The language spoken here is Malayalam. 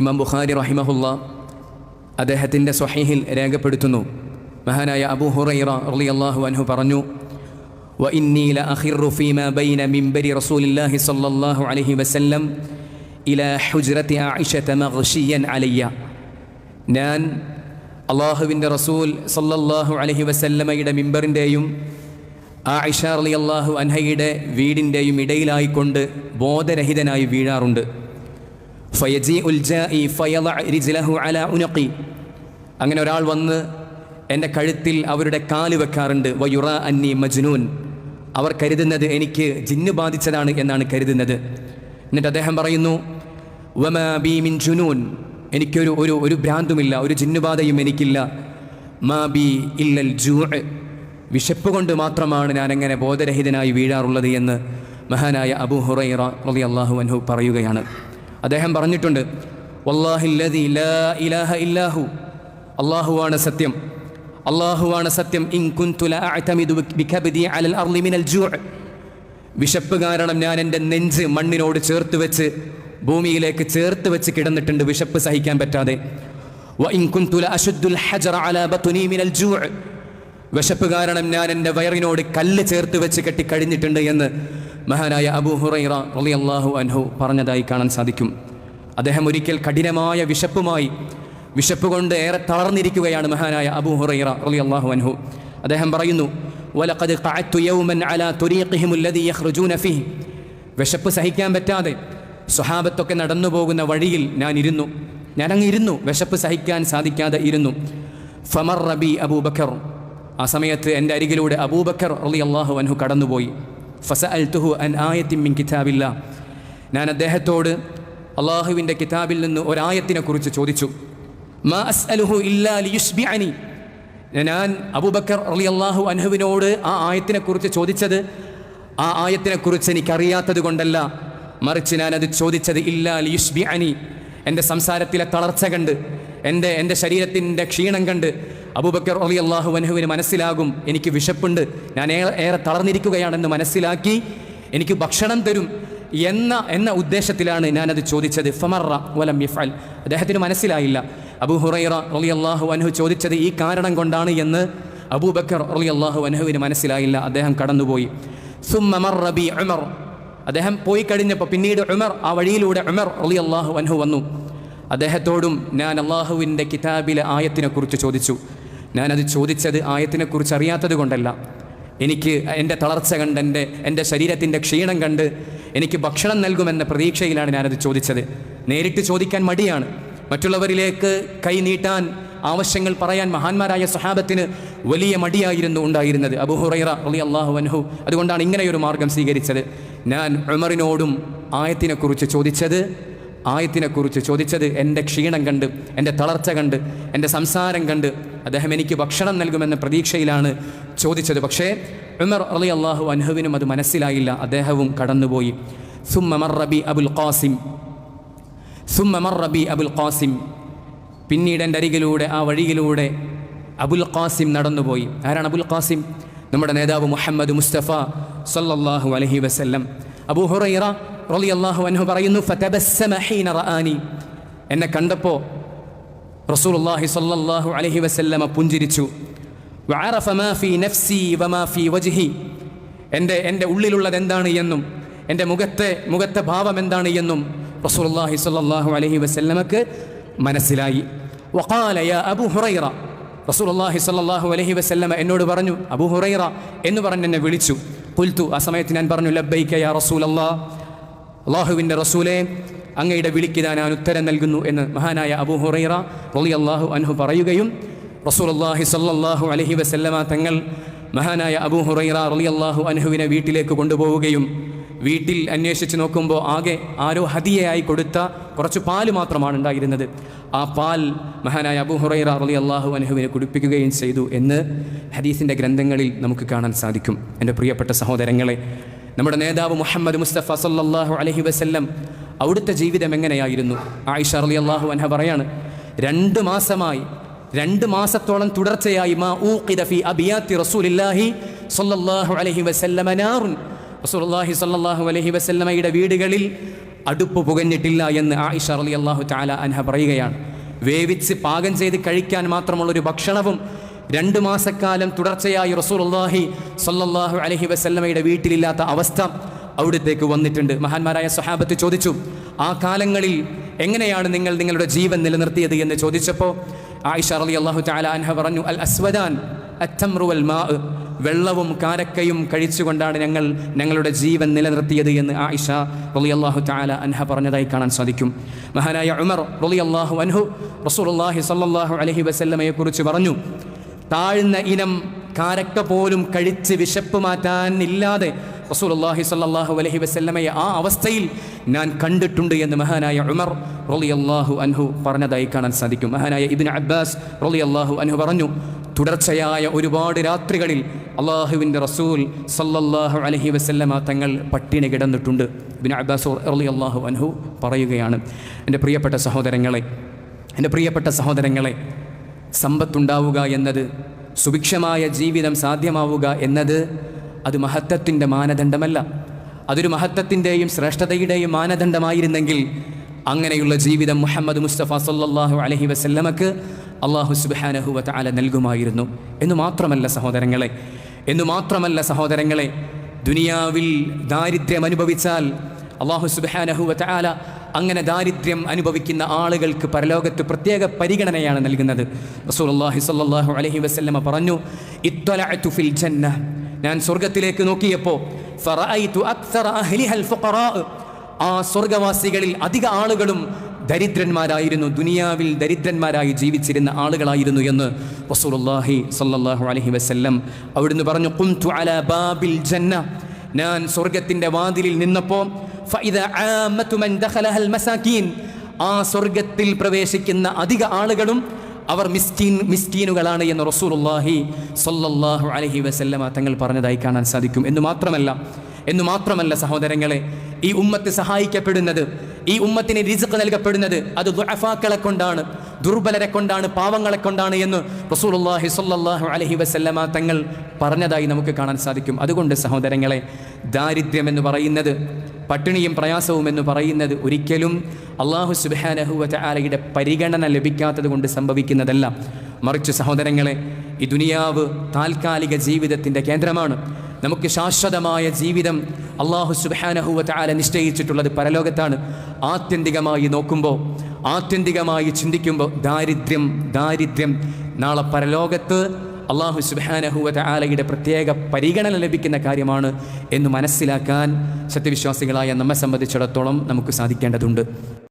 ഇമാം ബുഖാരി റഹിമഹുല്ല അദ്ദേഹത്തിന്റെ സ്വഹീഹിൽ രേഖപ്പെടുത്തുന്നു. മഹാനായ അബു ഹുറൈറ റലി അള്ളാഹു അൻഹു പറഞ്ഞു വ ഇന്നീല അഹിറു ഫീമ ബൈന മിംബരി റസൂലില്ലാഹി സ്വല്ലല്ലാഹു അലൈഹി വസല്ലം ഇല ഹുജ്റത്തി ആയിഷത മഗ്ഷിയൻ അലയ്യ. ഞാൻ അള്ളാഹുവിന്റെ റസൂൽ സല്ലല്ലാഹു അലൈഹി വസല്ലമയുടെ മിമ്പറിന്റെയും ആയിഷ അലി അള്ളാഹു അൻഹയുടെ വീടിന്റെയും ഇടയിലായിക്കൊണ്ട് ബോധരഹിതനായി വീഴാറുണ്ട്. ഫയജി ഉൽജാഇ ഫയല അല ഉനഖി. അങ്ങനെ ഒരാൾ വന്ന് എന്റെ കഴുത്തിൽ അവരുടെ കാൽ വെക്കാറുണ്ട്. വയുറ അന്നി മജ്നൂൻ. അവർ കരുതുന്നത് എനിക്ക് ജിന്ന് ബാധിച്ചതാണ് എന്നാണ് കരുതുന്നത്. എന്നിട്ട് അദ്ദേഹം പറയുന്നു വമ ബി മിൻ ജുനൂൻ. എനിക്കൊരു ഒരു ഒരു ഭ്രാന്തുമില്ല ഒരു ജിന്നുബാധയും എനിക്കില്ല. മാ ബി ഇല്ലൽ ജൂ വിശപ്പ് കൊണ്ട് മാത്രമാണ് ഞാനങ്ങനെ ബോധരഹിതനായി വീഴാറുള്ളത് എന്ന് മഹാനായ അബു ഹുറൈറ റളി അള്ളാഹു അൻഹു പറയുകയാണ്. അദ്ദേഹം പറഞ്ഞിട്ടുണ്ട് ലാ ഇലാഹ അള്ളാഹുവാണ് സത്യം. അള്ളാഹുവാണ് സത്യം. വിശപ്പ് കാരണം ഞാൻ എന്റെ നെഞ്ച് മണ്ണിനോട് ചേർത്ത് വെച്ച് ഭൂമിയിലേക്ക് ചേർത്ത് വെച്ച് കിടന്നിട്ടുണ്ട് വിശപ്പ് സഹിക്കാൻ പറ്റാതെ. വിശപ്പ് കാരണം ഞാൻ എന്റെ വയറിനോട് കല്ല് ചേർത്ത് വെച്ച് കെട്ടി കഴിഞ്ഞിട്ടുണ്ട് എന്ന് മഹാനായ അബൂ ഹുറൈറ അള്ളാഹു അൻഹു പറഞ്ഞതായി കാണാൻ സാധിക്കും. അദ്ദേഹം ഒരിക്കൽ കഠിനമായ വിശപ്പുമായി വിശപ്പ് കൊണ്ട് ഏറെ തളർന്നിരിക്കുകയാണ് മഹാനായ അബൂ ഹുറൈറ അള്ളാഹു അൻഹു. അദ്ദേഹം പറയുന്നു വലഖദ് യൗമൻ അലാ അല്ലദീ ഫീഹി. വിശപ്പ് സഹിക്കാൻ പറ്റാതെ സ്വഹാബത്തൊക്കെ നടന്നു പോകുന്ന വഴിയിൽ ഞാൻ ഇരുന്നു. ഞാൻ അങ്ങ് ഇരുന്നു വിശപ്പ് സഹിക്കാൻ സാധിക്കാതെ ഇരുന്നു. ഫമർ റബി അബൂബക്കർ. ആ സമയത്ത് എന്റെ അരികിലൂടെ അബൂബക്കർ അള്ളി അള്ളാഹു അൻഹു കടന്നുപോയി. ഫസ അൽ തുഹു അൻ ആയത്തിമ്മിൻ കിതാബില്ല. ഞാൻ അദ്ദേഹത്തോട് അള്ളാഹുവിന്റെ കിതാബിൽ നിന്ന് ഒരായത്തിനെ കുറിച്ച് ചോദിച്ചു. മാ അസ്അലുഹു ഇല്ലാ ലിയുസ്ബിഅനി? ഞാൻ അബൂബക്കർ അലി അള്ളാഹു അൻഹുവിനോട് ആ ആയത്തിനെക്കുറിച്ച് ചോദിച്ചത് ആ ആയത്തിനെക്കുറിച്ച് എനിക്കറിയാത്തത് കൊണ്ടല്ല. മറിച്ച് ഞാൻ അത് ചോദിച്ചത് ഇല്ലാ ലിയുസ്ബി അനി എന്റെ സംസാരത്തിലെ തളർച്ച കണ്ട് എന്റെ എന്റെ ശരീരത്തിന്റെ ക്ഷീണം കണ്ട് അബൂബക്കർ അലി അള്ളാഹു വനഹുവിന് മനസ്സിലാകും എനിക്ക് വിശപ്പുണ്ട് ഞാൻ ഏറെ തളർന്നിരിക്കുകയാണെന്ന് മനസ്സിലാക്കി എനിക്ക് ഭക്ഷണം തരും എന്ന എന്ന ഉദ്ദേശത്തിലാണ് ഞാനത് ചോദിച്ചത്. ഫമറ വലം യഫ്അൽ. അദ്ദേഹത്തിന് മനസ്സിലായില്ല. അബു ഹുറൈറ അലി അള്ളാഹു അൻഹു ചോദിച്ചത് ഈ കാരണം കൊണ്ടാണ് എന്ന് അബൂബക്കർ അലി അള്ളാഹു വനഹുവിന് മനസ്സിലായില്ല. അദ്ദേഹം കടന്നുപോയി. സുമ്മ മർറ ബി ഉമർ. അദ്ദേഹം പോയി കഴിഞ്ഞപ്പോൾ പിന്നീട് ഉമർ ആ വഴിയിലൂടെ ഉമർ അലി അള്ളാഹു അൻഹു വന്നു. അദ്ദേഹത്തോടും ഞാൻ അള്ളാഹുവിന്റെ കിതാബിലെ ആയത്തിനെക്കുറിച്ച് ചോദിച്ചു. ഞാനത് ചോദിച്ചത് ആയത്തിനെക്കുറിച്ച് അറിയാത്തത് കൊണ്ടല്ല. എനിക്ക് എന്റെ തളർച്ച കണ്ട് എന്റെ എന്റെ ശരീരത്തിന്റെ ക്ഷീണം കണ്ട് എനിക്ക് ഭക്ഷണം നൽകുമെന്ന പ്രതീക്ഷയിലാണ് ഞാനത് ചോദിച്ചത്. നേരിട്ട് ചോദിക്കാൻ മടിയാണ്. മറ്റുള്ളവരിലേക്ക് കൈ നീട്ടാൻ ആവശ്യങ്ങൾ പറയാൻ മഹാന്മാരായ സഹാബത്തിന് വലിയ മടിയായിരുന്നു ഉണ്ടായിരുന്നത്. അബു ഹുറൈറ അലി അള്ളാഹു അൻഹു അതുകൊണ്ടാണ് ഇങ്ങനെയൊരു മാർഗം സ്വീകരിച്ചത്. ഞാൻ ഉമറിനോടും ആയത്തിനെക്കുറിച്ച് ചോദിച്ചത് ആയത്തിനെക്കുറിച്ച് ചോദിച്ചത് എന്റെ ക്ഷീണം കണ്ട് എന്റെ തളർച്ച കണ്ട് എന്റെ സംസാരം കണ്ട് അദ്ദേഹം എനിക്ക് ഭക്ഷണം നൽകുമെന്ന പ്രതീക്ഷയിലാണ് ചോദിച്ചത്. പക്ഷേ ഉമർ അലി അള്ളാഹു അൻഹുവിനും അത് മനസ്സിലായില്ല. അദ്ദേഹവും കടന്നുപോയി. സുമ്മ മർറബി അബുൽ ഖാസിം. സുമ്മ മർറബി അബുൽ ഖാസിം. പിന്നീട് എന്റെ അരികിലൂടെ ആ വഴിയിലൂടെ അബുൽ ഖാസിം നടന്നുപോയി. ആരാണ് അബുൽ ഖാസിം? നമ്മുടെ നേതാവ് മുഹമ്മദ് മുസ്തഫ സല്ലല്ലാഹു അലഹി വസല്ലം. അബൂ ഹുറൈറ റളിയല്ലാഹു അൻഹു പറയുന്നു ഫതബസ്സമ ഹീന റആനി. എന്നെ കണ്ടപ്പോൾ റസൂലുള്ളാഹി സ്വല്ലല്ലാഹു അലൈഹി വസല്ലമ പുഞ്ചിരിച്ചു. വഅറഫ മാ ഫീ നഫ്സി വമാ ഫീ വജ്ഹി. എന്റെ എന്റെ ഉള്ളിലുള്ളത് എന്താണ് എന്നും എന്റെ മുഖത്തെ മുഖത്തെ ഭാവം എന്താണ് എന്നും റസൂലുള്ളാഹി സ്വല്ലല്ലാഹു അലൈഹി വസല്ലമക്ക് മനസ്സിലായി. വഖാല യാ അബൂ ഹുറൈറ. റസൂലുള്ളാഹി സ്വല്ലല്ലാഹു അലൈഹി വസല്ലമ എന്നോട് പറഞ്ഞു അബൂ ഹുറൈറ എന്ന് പറഞ്ഞ് എന്നെ വിളിച്ചു. കുൽത്തു ആ സമയത്ത് ഞാൻ പറഞ്ഞു ലബ്ബൈക യാ റസൂലല്ലാഹ് അള്ളാഹുവിന്റെ റസൂലെ അങ്ങയുടെ വിളിക്ക് ഞാൻ ഉത്തരം നൽകുന്നു എന്ന് മഹാനായ അബു ഹുറൈറ റളിയല്ലാഹു അൻഹു പറയുകയും റസൂൽ അള്ളാഹി സല്ലാഹു അലഹി വസല്ലമ തങ്ങൾ മഹാനായ അബു ഹുറൈറ റളിയല്ലാഹു അൻഹുവിനെ വീട്ടിലേക്ക് കൊണ്ടുപോവുകയും വീട്ടിൽ അന്വേഷിച്ച് നോക്കുമ്പോൾ ആകെ ആരോ ഹദിയയായി കൊടുത്ത കുറച്ച് പാൽ മാത്രമാണ് ഉണ്ടായിരുന്നത്. ആ പാൽ മഹാനായ അബു ഹുറൈറ റളിയല്ലാഹു അൻഹുവിനെ കുടിപ്പിക്കുകയും ചെയ്തു എന്ന് ഹദീസിന്റെ ഗ്രന്ഥങ്ങളിൽ നമുക്ക് കാണാൻ സാധിക്കും. എന്റെ പ്രിയപ്പെട്ട സഹോദരങ്ങളെ നമ്മുടെ നേതാവ് മുഹമ്മദ് മുസ്തഫ സല്ലാഹു അലഹി വസല്ലം അവിടുത്തെ ജീവിതം എങ്ങനെയായിരുന്നു? ആയിഷ അലി അള്ളാഹു അൻഹ പറയാണ് രണ്ട് മാസമായി രണ്ട് മാസത്തോളം തുടർച്ചയായി മാ ഊ ഫി അബിയാത്തി റസൂലില്ലാഹി സല്ലല്ലാഹു അലൈഹി വസല്ലമ നാറുൻ. റസൂലുള്ളാഹി സല്ലല്ലാഹു അലൈഹി വസല്ലമയുടെ വീടുകളിൽ അടുപ്പ് പുകഞ്ഞിട്ടില്ല എന്ന് ആയിഷ അലി അള്ളാഹു താല അൻഹ പറയുകയാണ്. വേവിച്ച് പാകം ചെയ്ത് കഴിക്കാൻ മാത്രമുള്ളൊരു ഭക്ഷണവും രണ്ട് മാസക്കാലം തുടർച്ചയായി റസൂലുള്ളാഹി സല്ലല്ലാഹു അലൈഹി വസല്ലമയുടെ വീട്ടിലില്ലാത്ത അവസ്ഥ അവിടത്തേക്ക് വന്നിട്ടുണ്ട്. മഹാന്മാരായ സഹാബത്ത് ചോദിച്ചു ആ കാലങ്ങളിൽ എങ്ങനെയാണ് നിങ്ങൾ നിങ്ങളുടെ ജീവൻ നിലനിർത്തിയത്? എന്ന് ചോദിച്ചപ്പോൾ ആയിഷ അലി അള്ളാഹു താലാൻഹ പറഞ്ഞു അൽ അസ്വദാൻ അറ്റംറുവൽ വൽ മാ വെള്ളവും കാരക്കയും കഴിച്ചുകൊണ്ടാണ് ഞങ്ങൾ ഞങ്ങളുടെ ജീവൻ നിലനിർത്തിയത് എന്ന് ആയിഷ റളി അള്ളാഹു താല അൻഹ പറഞ്ഞതായി കാണാൻ സാധിക്കും. മഹാനായ ഉമർ റളി അള്ളാഹു അൻഹു റസൂലുള്ളാഹി സല്ലാഹു അലഹി വസല്ലമയെ കുറിച്ച് പറഞ്ഞു താഴ്ന്ന ഇനം കാരക്ക പോലും കഴിച്ച് വിശപ്പ് മാറ്റാൻ ഇല്ലാതെ റസൂലുള്ളാഹി സ്വല്ലല്ലാഹു അലൈഹി വസല്ലമയെ ആ അവസ്ഥയിൽ ഞാൻ കണ്ടിട്ടുണ്ട് എന്ന് മഹാനായ ഉമർ റളിയല്ലാഹു അൻഹു പറഞ്ഞതായി കാണാൻ സാധിക്കും. മഹാനായ ഇബ്നു അബ്ബാസ് റളിയല്ലാഹു അൻഹു പറഞ്ഞു തുടർച്ചയായ ഒരുപാട് രാത്രികളിൽ അള്ളാഹുവിന്റെ റസൂൽ സല്ലല്ലാഹു അലൈഹി വസല്ലമ തങ്ങൾ പട്ടിണി കിടന്നിട്ടുണ്ട്. ഇബ്നു അബ്ബാസ് റളിയല്ലാഹു അൻഹു പറയുകയാണ് എന്റെ പ്രിയപ്പെട്ട സഹോദരങ്ങളെ എന്റെ പ്രിയപ്പെട്ട സഹോദരങ്ങളെ സമ്പത്തുണ്ടാവുക എന്നത് സുഭിക്ഷമായ ജീവിതം സാധ്യമാവുക എന്നത് അത് മഹത്വത്തിന്റെ മാനദണ്ഡമല്ല. അതൊരു മഹത്വത്തിന്റെയും ശ്രേഷ്ഠതയുടെയും മാനദണ്ഡമായിരുന്നെങ്കിൽ അങ്ങനെയുള്ള ജീവിതം മുഹമ്മദ് മുസ്തഫ സല്ലാഹു അലഹി വസല്ലമക്ക് അള്ളാഹു സുബ്ഹാനഹു വതആല നൽകുമായിരുന്നു. എന്നു മാത്രമല്ല സഹോദരങ്ങളെ എന്നു മാത്രമല്ല സഹോദരങ്ങളെ ദുനിയാവിൽ ദാരിദ്ര്യം അനുഭവിച്ചാൽ അള്ളാഹു സുബ്ഹാനഹു വതആല അങ്ങനെ ദാരിദ്ര്യം അനുഭവിക്കുന്ന ആളുകൾക്ക് പരലോകത്ത് പ്രത്യേക പരിഗണനയാണ് നൽകുന്നത്. റസൂൽ റസൂലുള്ളാഹി സല്ലാഹു അലഹി വസല്ലമ പറഞ്ഞു ഇത്വലഅതു ഫിൽ ജന്ന ഞാൻ സ്വർഗത്തിലേക്ക് നോക്കിയപ്പോൾ ആ സ്വർഗവാസികളിൽ അധിക ആളുകളും ദരിദ്രന്മാരായിരുന്നു ദുനിയാവിൽ ദരിദ്രന്മാരായി ജീവിച്ചിരുന്ന ആളുകളായിരുന്നു എന്ന് വസൂലുല്ലാഹി സല്ലാഹു അലഹി വസ്ല്ലം അവിടുന്ന് പറഞ്ഞു കുംതു അല ബാബിൽ ജന്ന. ഞാൻ സ്വർഗത്തിന്റെ വാതിലിൽ നിന്നപ്പോൾ ആ സ്വർഗത്തിൽ പ്രവേശിക്കുന്ന അധിക ആളുകളും അവർ മിസ്റ്റീൻ മിസ്റ്റീനുകളാണ് എന്ന് റസൂലുള്ളാഹി സൊല്ലാഹു അലഹി വസല്ലമ തങ്ങൾ പറഞ്ഞതായി കാണാൻ സാധിക്കും. എന്ന് മാത്രമല്ല എന്ന് മാത്രമല്ല സഹോദരങ്ങളെ ഈ ഉമ്മത്ത് സഹായിക്കപ്പെടുന്നത് ഈ ഉമ്മത്തിന് രിസുക്ക് നൽകപ്പെടുന്നത് അത് ദുഅഫാക്കളെ കൊണ്ടാണ് ദുർബലരെ കൊണ്ടാണ് പാവങ്ങളെ കൊണ്ടാണ് എന്ന് റസൂലുള്ളാഹി സ്വല്ലല്ലാഹു അലഹി വസല്ലമ തങ്ങൾ പറഞ്ഞതായി നമുക്ക് കാണാൻ സാധിക്കും. അതുകൊണ്ട് സഹോദരങ്ങളെ ദാരിദ്ര്യം എന്ന് പറയുന്നത് പട്ടിണിയും പ്രയാസവും എന്ന് പറയുന്നത് ഒരിക്കലും അള്ളാഹു സുബാനഹുവറ്റ ആലയുടെ പരിഗണന ലഭിക്കാത്തത് കൊണ്ട് സംഭവിക്കുന്നതല്ല. മറിച്ച് സഹോദരങ്ങളെ ഈ ദുനിയാവ് താൽക്കാലിക ജീവിതത്തിന്റെ കേന്ദ്രമാണ്. നമുക്ക് ശാശ്വതമായ ജീവിതം അള്ളാഹു സുബാനഹുവറ്റ ആല നിശ്ചയിച്ചിട്ടുള്ളത് പരലോകത്താണ്. ആത്യന്തികമായി നോക്കുമ്പോൾ ആത്യന്തികമായി ചിന്തിക്കുമ്പോൾ ദാരിദ്ര്യം ദാരിദ്ര്യം. നാളെ പരലോകത്ത് അള്ളാഹു സുബാനഹുവ ആലയുടെ പ്രത്യേക പരിഗണന ലഭിക്കുന്ന കാര്യമാണ് എന്ന് മനസ്സിലാക്കാൻ സത്യവിശ്വാസികളായ നമ്മെ സംബന്ധിച്ചിടത്തോളം നമുക്ക് സാധിക്കേണ്ടതുണ്ട്.